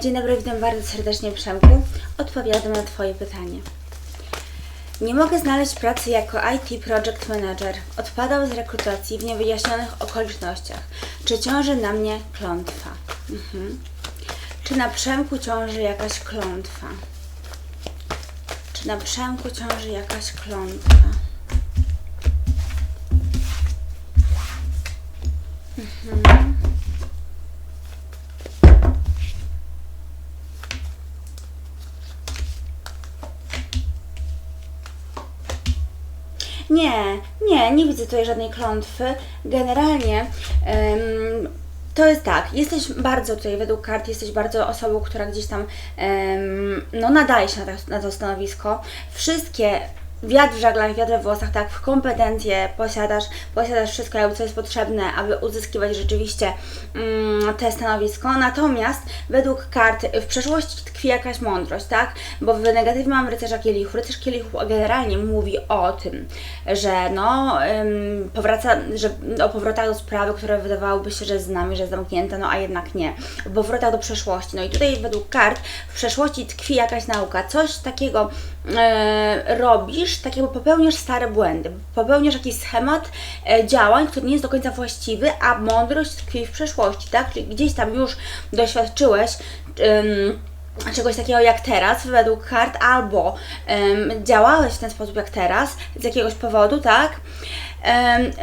Dzień dobry, witam bardzo serdecznie Przemku. Odpowiadam na Twoje pytanie. Nie mogę znaleźć pracy jako IT Project Manager. Odpadał z rekrutacji w niewyjaśnionych okolicznościach. Czy ciąży na mnie klątwa? Mhm. Czy na Przemku ciąży jakaś klątwa? Czy na Przemku ciąży jakaś klątwa? Nie, nie, nie widzę tutaj żadnej klątwy. Generalnie em, to jest tak, jesteś bardzo tutaj według kart, jesteś bardzo osobą, która gdzieś tam em, no nadaje się na to, na to stanowisko. Wszystkie wiatr w żaglach, wiatr we włosach, tak, kompetencje posiadasz, posiadasz wszystko, co jest potrzebne, aby uzyskiwać rzeczywiście mm, te stanowisko. Natomiast według kart w przeszłości tkwi jakaś mądrość, tak? Bo w negatywie mam rycerza kielichu. Rycerz kielichu generalnie mówi o tym, że no ym, powraca, że o powrotach do sprawy, które wydawałoby się, że z nami, że jest zamknięta, no a jednak nie. O powrotach do przeszłości. No i tutaj według kart w przeszłości tkwi jakaś nauka, coś takiego robisz, tak jakby popełniasz stare błędy, popełniasz jakiś schemat e, działań, który nie jest do końca właściwy, a mądrość tkwi w przeszłości, tak? Czyli gdzieś tam już doświadczyłeś czegoś takiego jak teraz według kart, albo ym, działałeś w ten sposób jak teraz z jakiegoś powodu, tak?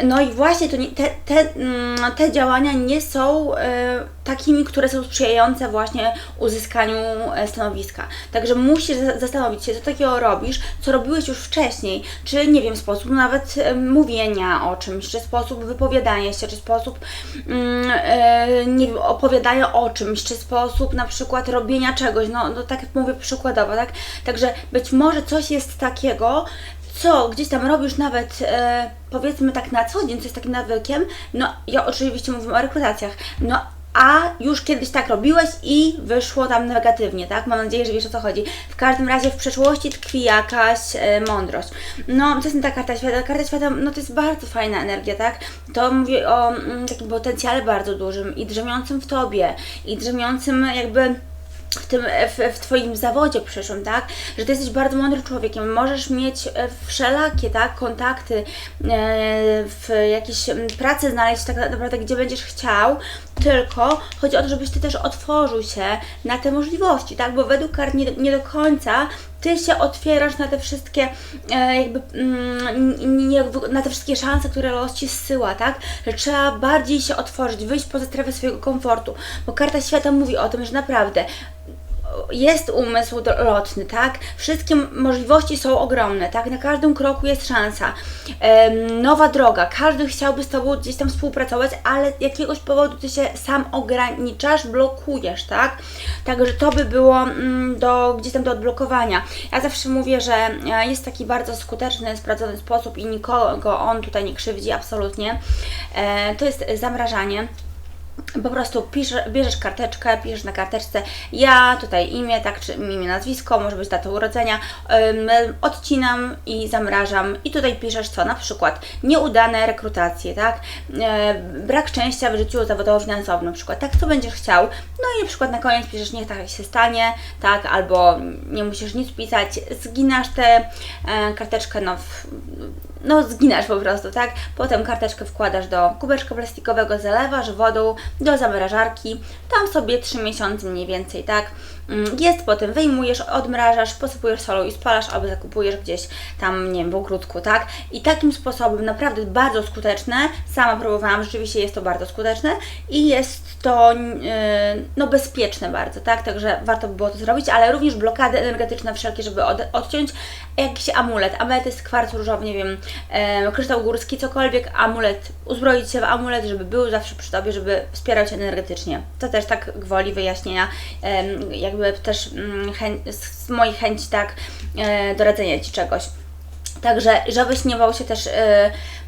No i właśnie to nie, te, te, mm, te działania nie są e, takimi, które są sprzyjające właśnie uzyskaniu e, stanowiska. Także musisz za- zastanowić się, co takiego robisz, co robiłeś już wcześniej, czy nie wiem, sposób nawet mówienia o czymś, czy sposób wypowiadania się, czy sposób mm, e, nie wiem, opowiadania o czymś, czy sposób na przykład robienia czegoś, no, no tak mówię przykładowo, tak? Także być może coś jest takiego, co gdzieś tam robisz nawet e, powiedzmy tak na co dzień, co jest takim nawykiem, no ja oczywiście mówię o rekrutacjach, no a już kiedyś tak robiłeś i wyszło tam negatywnie, tak? Mam nadzieję, że wiesz o co chodzi. W każdym razie w przeszłości tkwi jakaś e, mądrość. No, to jest ta karta świata. Karta świata, no to jest bardzo fajna energia, tak? To mówi o mm, takim potencjale bardzo dużym i drzemiącym w tobie, i drzemiącym jakby w tym, w, w Twoim zawodzie przyszłym, tak? Że Ty jesteś bardzo mądrym człowiekiem, możesz mieć e, wszelakie, tak, kontakty e, w jakiejś m, pracy znaleźć tak naprawdę, gdzie będziesz chciał, tylko chodzi o to, żebyś Ty też otworzył się na te możliwości, tak? Bo według kart nie, nie do końca Ty się otwierasz na te wszystkie e, jakby mm, na te wszystkie szanse, które los Ci zsyła, tak? Że trzeba bardziej się otworzyć, wyjść poza strefę swojego komfortu, bo karta świata mówi o tym, że naprawdę jest umysł lotny, tak? Wszystkie możliwości są ogromne, tak? Na każdym kroku jest szansa. Nowa droga, każdy chciałby z Tobą gdzieś tam współpracować, ale z jakiegoś powodu Ty się sam ograniczasz, blokujesz, tak? Także to by było mm, do, gdzieś tam do odblokowania. Ja zawsze mówię, że e, jest taki bardzo skuteczny, sprawdzony sposób i nikogo on tutaj nie krzywdzi absolutnie. E, to jest zamrażanie po prostu pisze, bierzesz karteczkę, piszesz na karteczce ja, tutaj imię, tak, czy imię, nazwisko, może być data urodzenia, odcinam i zamrażam i tutaj piszesz co, na przykład nieudane rekrutacje, tak, e, brak szczęścia w życiu zawodowo-finansowym na przykład, tak, co będziesz chciał, no i na przykład na koniec piszesz niech tak się stanie, tak, albo nie musisz nic pisać, zginasz tę e, karteczkę, no, w, no zginasz po prostu, tak? Potem karteczkę wkładasz do kubeczka plastikowego, zalewasz wodą do zamrażarki, tam sobie 3 miesiące mniej więcej, tak? Mm, Jest, potem wyjmujesz, odmrażasz, posypujesz solą i spalasz, albo zakupujesz gdzieś tam, nie wiem, w ogródku, tak? I takim sposobem naprawdę bardzo skuteczne, sama próbowałam, rzeczywiście jest to bardzo skuteczne i jest to yy, no bezpieczne bardzo, tak? Także warto by było to zrobić, ale również blokady energetyczne wszelkie, żeby od, odciąć jakiś amulet, ametyst, kwarc różowy, nie wiem, e, kryształ górski, cokolwiek, amulet, uzbroić się w amulet, żeby był zawsze przy Tobie, żeby wspierał Cię energetycznie. To też tak gwoli wyjaśnienia, jakby też mm, z mojej chęci tak e, do radzenia Ci czegoś. Także, żebyś nie bał się też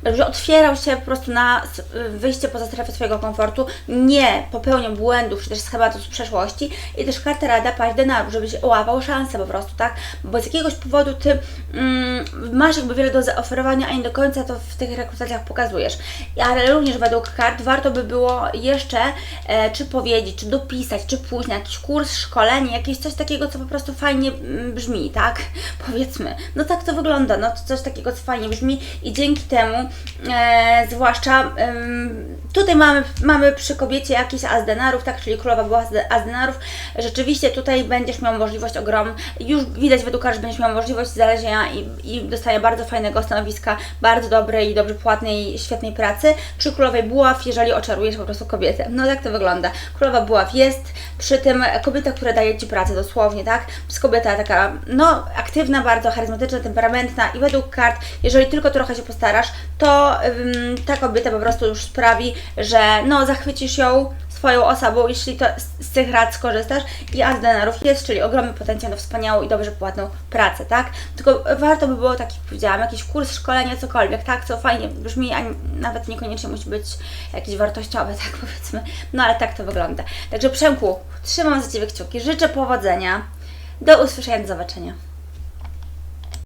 e, żebyś otwierał się po prostu na wyjście poza strefę swojego komfortu, nie popełniał błędów czy też schematów z przeszłości i też karta rada paść denarów, żebyś łapał szansę po prostu, tak? Bo z jakiegoś powodu Ty mm, masz jakby wiele do zaoferowania, a nie do końca to w tych rekrutacjach pokazujesz. Ale również według kart warto by było jeszcze e, czy powiedzieć, czy dopisać, czy pójść na jakiś kurs, szkolenie, jakieś coś takiego, co po prostu fajnie mm, brzmi, tak? Powiedzmy. No tak to wygląda, no to coś takiego, co fajnie brzmi i dzięki temu, e, zwłaszcza em, tutaj mamy, mamy przy kobiecie jakiś as denarów, tak, czyli królowa była as de- as denarów, rzeczywiście tutaj będziesz miał możliwość ogrom, już widać według że będziesz miał możliwość znalezienia i, i dostania bardzo fajnego stanowiska, bardzo dobrej, dobrze płatnej, świetnej pracy, przy królowej buław, jeżeli oczarujesz po prostu kobietę. No tak to wygląda. Królowa buław jest, przy tym kobieta, która daje Ci pracę dosłownie, tak? Jest kobieta taka, no, aktywna, bardzo charyzmatyczna, temperamentna i według kart, jeżeli tylko trochę się postarasz, to ym, ta kobieta po prostu już sprawi, że no, zachwycisz ją swoją osobą, jeśli to z, z tych rad skorzystasz i as denarów jest, czyli ogromny potencjał na wspaniałą i dobrze płatną pracę, tak? Tylko warto by było, tak jak powiedziałam, jakiś kurs, szkolenie, cokolwiek, tak? Co fajnie brzmi, a nawet niekoniecznie musi być jakieś wartościowe, tak powiedzmy. No ale tak to wygląda. Także Przemku, trzymam za Ciebie kciuki, życzę powodzenia. Do usłyszenia, do zobaczenia.